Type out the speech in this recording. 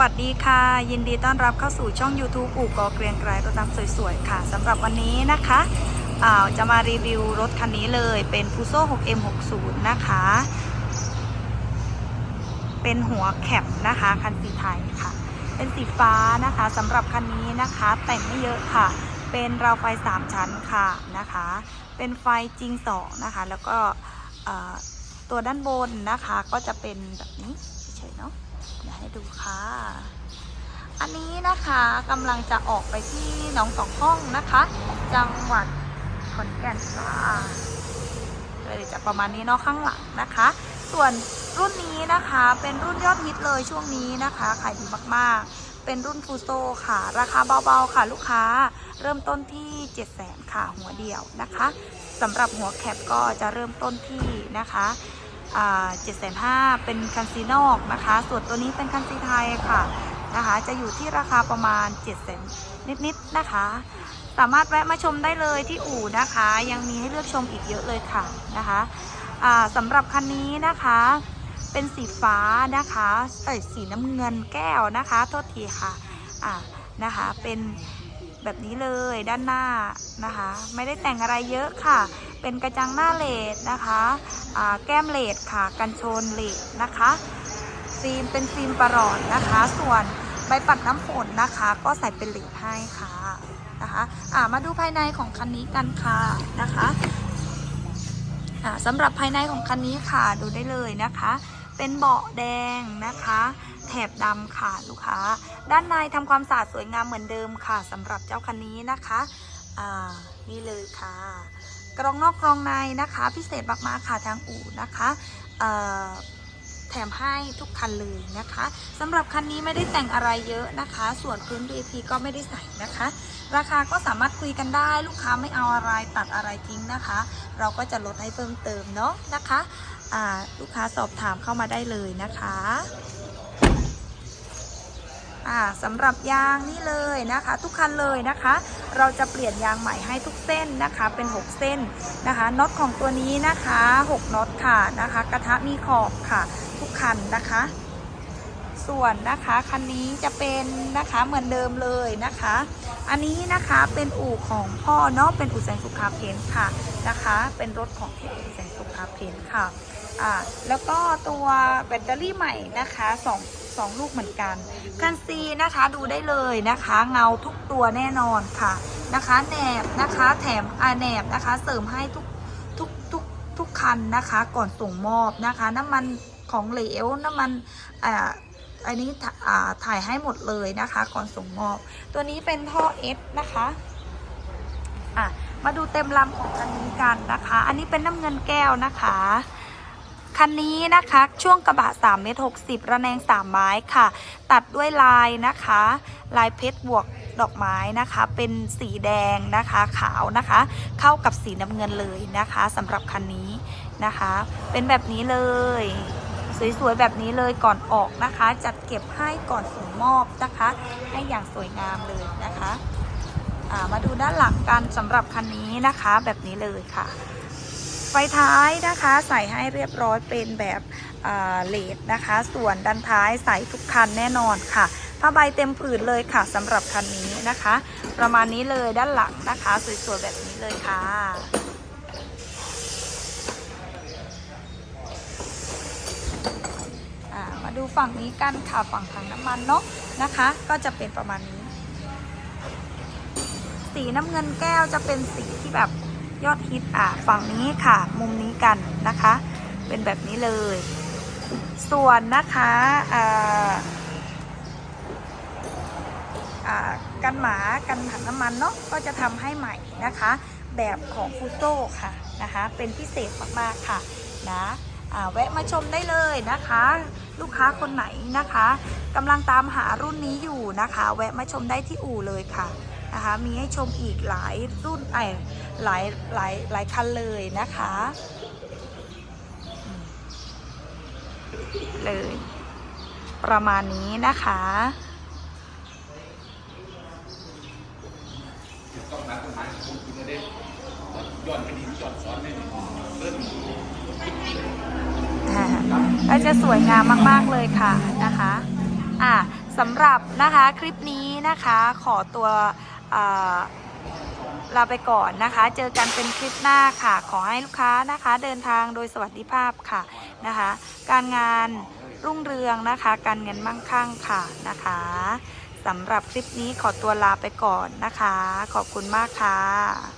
วัสดีค่ะ ยินดีต้อนรับเข้าสู่ช่อง YouTube อู่กอเกรียงไกรรถดำสวยๆ ค่ะสำหรับวันนี้นะคะอาจะมารีวิวรถคันนี้เลยเป็น Fuso 6M60 นะคะ เป็นหัวแคปนะคะ คันสีไทยค่ะ เป็นสีฟ้านะคะสำหรับคันนี้นะคะ แต่งไม่เยอะค่ะ เป็นราวไฟ 3 ชั้นค่ะนะคะ เป็นไฟจริง2นะคะ แล้วก็ ตัวด้านบนนะคะก็จะเป็นแบบนี้เฉยๆเนาะเดี๋ยวให้ดูค่ะ อันนี้นะคะกำลังจะออกไปที่หนองสองห้องนะคะ จังหวัดขอนแก่นค่ะเลยจะประมาณนี้เนาะข้างหลังนะคะ ส่วนรุ่นนี้นะคะเป็นรุ่นยอดฮิตเลยช่วงนี้นะคะขายดีมากๆ เป็นรุ่นฟูโซค่ะ ราคาเบาๆค่ะลูกค้า เริ่มต้นที่ 7 0 0 0 0ค่ะหัวเดียวนะคะสำหรับหัวแคปก็จะเริ่มต้นที่นะคะ เจ็ดแสนห้าเป็นคันซีนอกนะคะ ส่วนตัวนี้เป็นคันซีไทยค่ะนะคะ จะอยู่ที่ราคาประมาณ7จ็ดแสนนิดๆนะคะ สามารถแวะมาชมได้เลยที่อู่นะคะ ยังมีให้เลือกชมอีกเยอะเลยค่ะนะคะสำหรับคันนี้นะคะ เป็นสีฟ้านะคะเอ้ยสีน้ำเงินแก้วนะคะ โทษทีค่ะอ่านะคะเป็นแบบนี้เลยด้านหน้านะคะ ไม่ได้แต่งอะไรเยอะค่ะ เป็นกระจังหน้าเลดนะคะแก้มเลดค่ะ กันชนเลดนะคะฟิล์มเป็นฟิล์มประหลอดนะคะ ส่วนใบปัดน้ำฝนนะคะ ก็ใส่เป็นเลดให้ค่ะนะคะอ่ามาดูภายในของคันนี้กันค่ะนะคะสำหรับภายในของคันนี้ค่ะดูได้เลยนะคะ เป็นเบาะแดงนะคะ แถบดำค่ะลูกค้า ด้านในทำความสะอาดสวยงามเหมือนเดิมค่ะสำหรับเจ้าคันนี้นะคะ อ่า นี่เลยค่ะ กรองนอกกรองในนะคะ พิเศษมากๆค่ะทางอู่นะคะแถมให้ทุกคันเลยนะคะสำหรับคันนี้ไม่ได้แต่งอะไรเยอะนะคะ ส่วนพื้น VIP ก็ไม่ได้ใส่นะคะ ราคาก็สามารถคุยกันได้ลูกค้าไม่เอาอะไรตัดอะไรทิ้งนะคะ เราก็จะลดให้เพิ่มเติมเนาะนะคะลูกค้าสอบถามเข้ามาได้เลยนะคะ อ่าสำหรับยางนี่เลยนะคะ ทุกคันเลยนะคะ เราจะเปลี่ยนยางใหม่ให้ทุกเส้นนะคะเป็น 6 เส้นนะคะน็อตของตัวนี้นะคะ 6น็อตค่ะนะคะ กระทะมีขอบค่ะ ทุกคันนะคะ ส่วนนะคะคันนี้จะเป็นนะคะเหมือนเดิมเลยนะคะ อันนี้นะคะเป็นอู่ของพ่อเนาะเป็นอู่แสงสุขาเพนค่ะนะคะ เป็นรถของที่อู่แสงสุขาเพนค่ะอ่าแล้วก็ตัวแบตเตอรี่ใหม่นะคะส องสองลูกเหมือนกันคันซีนะคะดูได้เลยนะคะ เงาทุกตัวแน่นอนค่ะนะคะแหนบนะคะแถมอาแหนบนะคะ เสริมให้ทุกทุกทุกทุกคันนะคะ ก่อนส่งมอบนะคะ น้ำมันของเหลวน้ำมันอ่าอันนี้ถ่าอ่าถ่ายให้หมดเลยนะคะ ก่อนส่งมอบ ตัวนี้เป็นท่อ S นะคะอะมาดูเต็มลำของคันนี้กันนะคะ อันนี้เป็นน้ำเงินแก้วนะคะ คันนี้นะคะช่วงกระบะ3เมตร60 ระแนง 3 ไม้ค่ะ ตัดด้วยลายนะคะ ลายเพชรบวกดอกไม้นะคะ เป็นสีแดงนะคะขาวนะคะ เข้ากับสีน้ำเงินเลยนะคะสำหรับคันนี้นะคะ เป็นแบบนี้เลยสวยๆ แบบนี้เลยก่อนออกนะคะ จัดเก็บให้ก่อนส่งมอบนะคะ ให้อย่างสวยงามเลยนะคะามาดูด้านหลังกันสำหรับคันนี้นะคะ แบบนี้เลยค่ะ ไฟท้ายนะคะใส่ให้เรียบร้อยเป็นแบบเลดนะคะ ส่วนด้านท้ายใส่ทุกคันแน่นอนค่ะผ้าใบเต็มผืนเลยค่ะสำหรับคันนี้นะคะ ประมาณนี้เลยด้านหลังนะคะ สวยๆแบบนี้เลยค่ะมาดูฝั่งนี้กันค่ะฝั่งถังน้ำมันเนาะนะคะ ก็จะเป็นประมาณนี้ สีน้ำเงินแก้วจะเป็นสีที่แบบ ยอดฮิตอะฝั่งนี้ค่ะ มุมนี้กันนะคะ เป็นแบบนี้เลย ส่วนนะคะอ่ากันหมากันถังน้ำมันเนาะก็จะทำให้ใหม่นะคะ แบบของฟูโซค่ะนะคะ เป็นพิเศษมากๆค่ะนะอ่าแวะมาชมได้เลยนะคะ ลูกค้าคนไหนนะคะกำลังตามหารุ่นนี้อยู่นะคะ แวะมาชมได้ที่อู่เลยค่ะ นะคะ มีให้ชมอีกหลายรุ่นไอหลายหลายหลายคันเลยนะคะอืมเลย ประมาณนี้นะคะต้องนัดต้นไม้คุณคุณได้ย้อนไปดีย้อนซ้อนได้เริ่มอ่าก็จะสวยงามมาก ๆ เลยค่ะนะคะ อ่าสำหรับนะคะคลิปนี้นะคะขอตัวอ่า ลาไปก่อนนะคะ เจอกันเป็นคลิปหน้าค่ะ ขอให้ลูกค้านะคะ เดินทางโดยสวัสดิภาพค่ะนะคะ การงานรุ่งเรืองนะคะ การเงินมั่งคั่งค่ะนะคะสำหรับคลิปนี้ขอตัวลาไปก่อนนะคะ ขอบคุณมากค่ะ